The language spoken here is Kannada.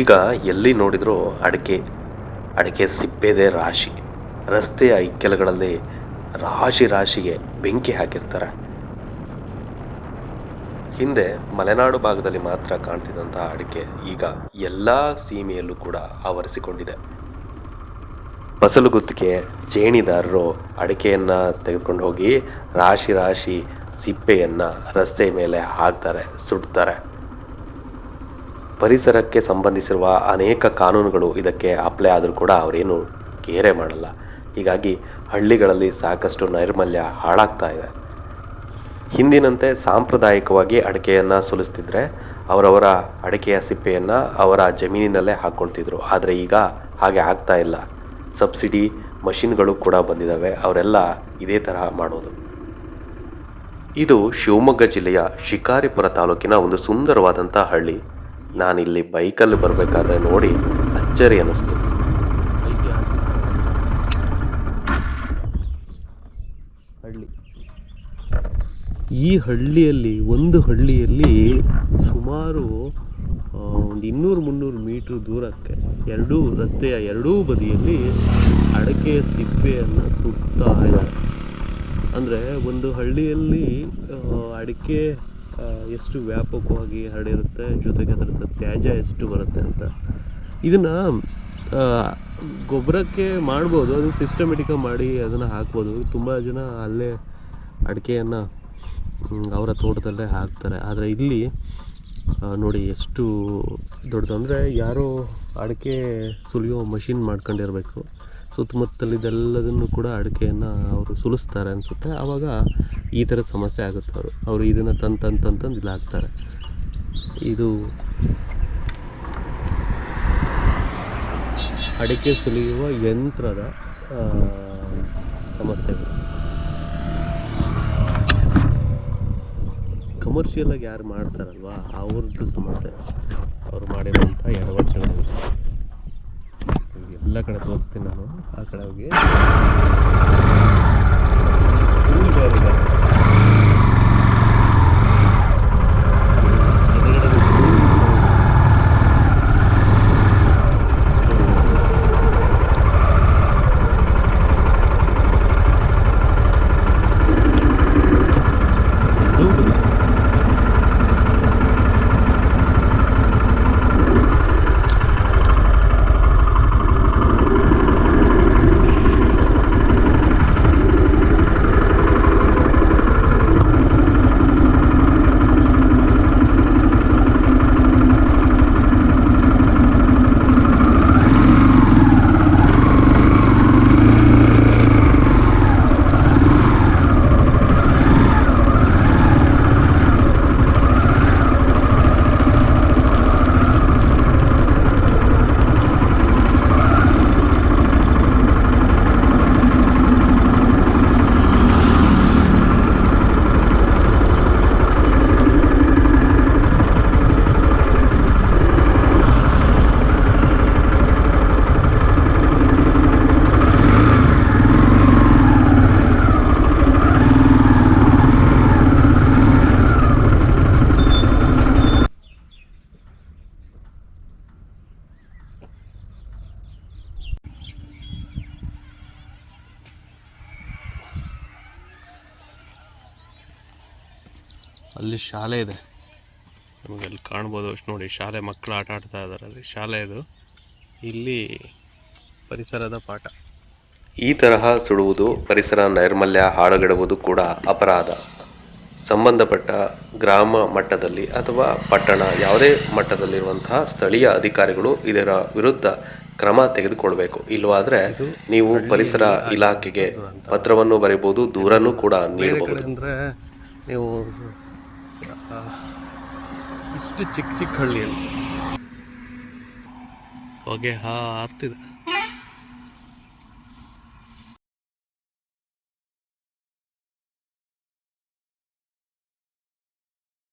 ಈಗ ಎಲ್ಲಿ ನೋಡಿದರೂ ಅಡಿಕೆ ಅಡಿಕೆ ಸಿಪ್ಪೆದೆ ರಾಶಿ. ರಸ್ತೆಯ ಇಕ್ಕೆಲಗಳಲ್ಲಿ ರಾಶಿ ರಾಶಿಗೆ ಬೆಂಕಿ ಹಾಕಿರ್ತಾರೆ. ಹಿಂದೆ ಮಲೆನಾಡು ಭಾಗದಲ್ಲಿ ಮಾತ್ರ ಕಾಣ್ತಿದ್ದಂತಹ ಅಡಿಕೆ ಈಗ ಎಲ್ಲ ಸೀಮೆಯಲ್ಲೂ ಕೂಡ ಆವರಿಸಿಕೊಂಡಿದೆ. ಫಸಲುಗುತ್ತಿಗೆ ಜೇಣಿದಾರರು ಅಡಿಕೆಯನ್ನು ತೆಗೆದುಕೊಂಡು ಹೋಗಿ ರಾಶಿ ರಾಶಿ ಸಿಪ್ಪೆಯನ್ನು ರಸ್ತೆ ಮೇಲೆ ಹಾಕ್ತಾರೆ, ಸುಡ್ತಾರೆ. ಪರಿಸರಕ್ಕೆ ಸಂಬಂಧಿಸಿರುವ ಅನೇಕ ಕಾನೂನುಗಳು ಇದಕ್ಕೆ ಅಪ್ಲೈ ಆದರೂ ಕೂಡ ಅವರೇನು ಕೇರೆ ಮಾಡಲ್ಲ. ಹೀಗಾಗಿ ಹಳ್ಳಿಗಳಲ್ಲಿ ಸಾಕಷ್ಟು ನೈರ್ಮಲ್ಯ ಹಾಳಾಗ್ತಾ ಇದೆ. ಹಿಂದಿನಂತೆ ಸಾಂಪ್ರದಾಯಿಕವಾಗಿ ಅಡಿಕೆಯನ್ನು ಸುಲಿಸ್ತಿದ್ರೆ ಅವರವರ ಅಡಿಕೆಯ ಸಿಪ್ಪೆಯನ್ನು ಅವರ ಜಮೀನಿನಲ್ಲೇ ಹಾಕ್ಕೊಳ್ತಿದ್ರು ಆದರೆ ಈಗ ಹಾಗೆ ಆಗ್ತಾ ಇಲ್ಲ. ಸಬ್ಸಿಡಿ ಮಷಿನ್ಗಳು ಕೂಡ ಬಂದಿದ್ದಾವೆ ಅವರೆಲ್ಲ ಇದೇ ತರಹ ಮಾಡೋದು. ಇದು ಶಿವಮೊಗ್ಗ ಜಿಲ್ಲೆಯ ಶಿಕಾರಿಪುರ ತಾಲೂಕಿನ ಒಂದು ಸುಂದರವಾದಂಥ ಹಳ್ಳಿ. ನಾನಿಲ್ಲಿ ಬೈಕಲ್ಲಿ ಬರಬೇಕಾದ್ರೆ ನೋಡಿ ಅಚ್ಚರಿ ಅನ್ನಿಸ್ತು ಹಳ್ಳಿ. ಈ ಹಳ್ಳಿಯಲ್ಲಿ, ಒಂದು ಹಳ್ಳಿಯಲ್ಲಿ ಸುಮಾರು ಒಂದು ಇನ್ನೂರು ಮುನ್ನೂರು ಮೀಟ್ರ್ ದೂರಕ್ಕೆ ಎರಡೂ ರಸ್ತೆಯ ಎರಡೂ ಬದಿಯಲ್ಲಿ ಅಡಕೆಯ ಸಿಪ್ಪೆಯನ್ನು ಸುತ್ತಾ ಇದ್ದಾರೆ. ಅಂದರೆ ಒಂದು ಹಳ್ಳಿಯಲ್ಲಿ ಅಡಿಕೆ ಎಷ್ಟು ವ್ಯಾಪಕವಾಗಿ ಹರಡಿರುತ್ತೆ, ಜೊತೆಗೆ ಅದರಿಂದ ತ್ಯಾಜ್ಯ ಎಷ್ಟು ಬರುತ್ತೆ ಅಂತ. ಇದನ್ನು ಗೊಬ್ಬರಕ್ಕೆ ಮಾಡ್ಬೋದು, ಅದು ಸಿಸ್ಟಮೆಟಿಕಾಗಿ ಮಾಡಿ ಅದನ್ನು ಹಾಕ್ಬೋದು. ತುಂಬ ಜನ ಅಲ್ಲೇ ಅಡಿಕೆಯನ್ನು ಅವರ ತೋಟದಲ್ಲೇ ಹಾಕ್ತಾರೆ. ಆದರೆ ಇಲ್ಲಿ ನೋಡಿ ಎಷ್ಟು ದೊಡ್ಡದು. ಅಂದರೆ ಯಾರೋ ಅಡಿಕೆ ಸುಲಿಯೋ ಮಷಿನ್ ಮಾಡ್ಕೊಂಡಿರಬೇಕು. ಸುತ್ತಮುತ್ತಲಿದೆಲ್ಲದನ್ನು ಕೂಡ ಅಡಿಕೆಯನ್ನು ಅವರು ಸುಲಿಸ್ತಾರೆ ಅನಿಸುತ್ತೆ. ಆವಾಗ ಈ ಥರ ಸಮಸ್ಯೆ ಆಗುತ್ತೆ ಅವರು. ಅವರು ಇದನ್ನು ತಂದು ತಂದು ತಂದು ತಂದು ಇಲ್ಲಿ ಹಾಕ್ತಾರೆ. ಇದು ಅಡಿಕೆ ಸುಲಿಯುವ ಯಂತ್ರದ ಸಮಸ್ಯೆಗಳು. ಕಮರ್ಷಿಯಲಾಗಿ ಯಾರು ಮಾಡ್ತಾರಲ್ವಾ? ಅವ್ರದ್ದು ಸಮಸ್ಯೆ. ಅವ್ರು ಮಾಡಿರೋಂಥ ಎಡವಟ್ಟುಗಳು ಎಲ್ಲ ಕಡೆ ತೋರಿಸ್ತೀನಿ ನಾನು. ಆ ಕಡೆ ಹೋಗಿ. ಅಲ್ಲಿ ಶಾಲೆ ಇದೆ. ನಮಗೆ ಅಲ್ಲಿ ಕಾಣ್ಬೋದು? ಅಷ್ಟು ನೋಡಿ ಶಾಲೆ ಮಕ್ಕಳು ಆಟ ಆಡ್ತಾ ಇದ್ದಾರೆ ಅಲ್ಲಿ. ಶಾಲೆ ಇದು. ಇಲ್ಲಿ ಪರಿಸರದ ಪಾಠ. ಈ ತರಹ ಸುಡುವುದು ಪರಿಸರ ನೈರ್ಮಲ್ಯ ಹಾಳುಗೆಡುವುದು ಕೂಡ ಅಪರಾಧ. ಸಂಬಂಧಪಟ್ಟ ಗ್ರಾಮ ಮಟ್ಟದಲ್ಲಿ ಅಥವಾ ಪಟ್ಟಣ ಯಾವುದೇ ಮಟ್ಟದಲ್ಲಿರುವಂತಹ ಸ್ಥಳೀಯ ಅಧಿಕಾರಿಗಳು ಇದರ ವಿರುದ್ಧ ಕ್ರಮ ತೆಗೆದುಕೊಳ್ಬೇಕು. ಇಲ್ಲವಾದ್ರೆ ನೀವು ಪರಿಸರ ಇಲಾಖೆಗೆ ಪತ್ರವನ್ನು ಬರೆಯಬಹುದು ದೂರನ್ನು ಕೂಡ ನೀಡಬಹುದು. ಅಂದರೆ ನೀವು ಇಷ್ಟು ಚಿಕ್ಕ ಚಿಕ್ಕ ಹಳ್ಳಿಯಲ್ಲಿ ಹೊಗೆ ಹಾರ್ತಿದೆ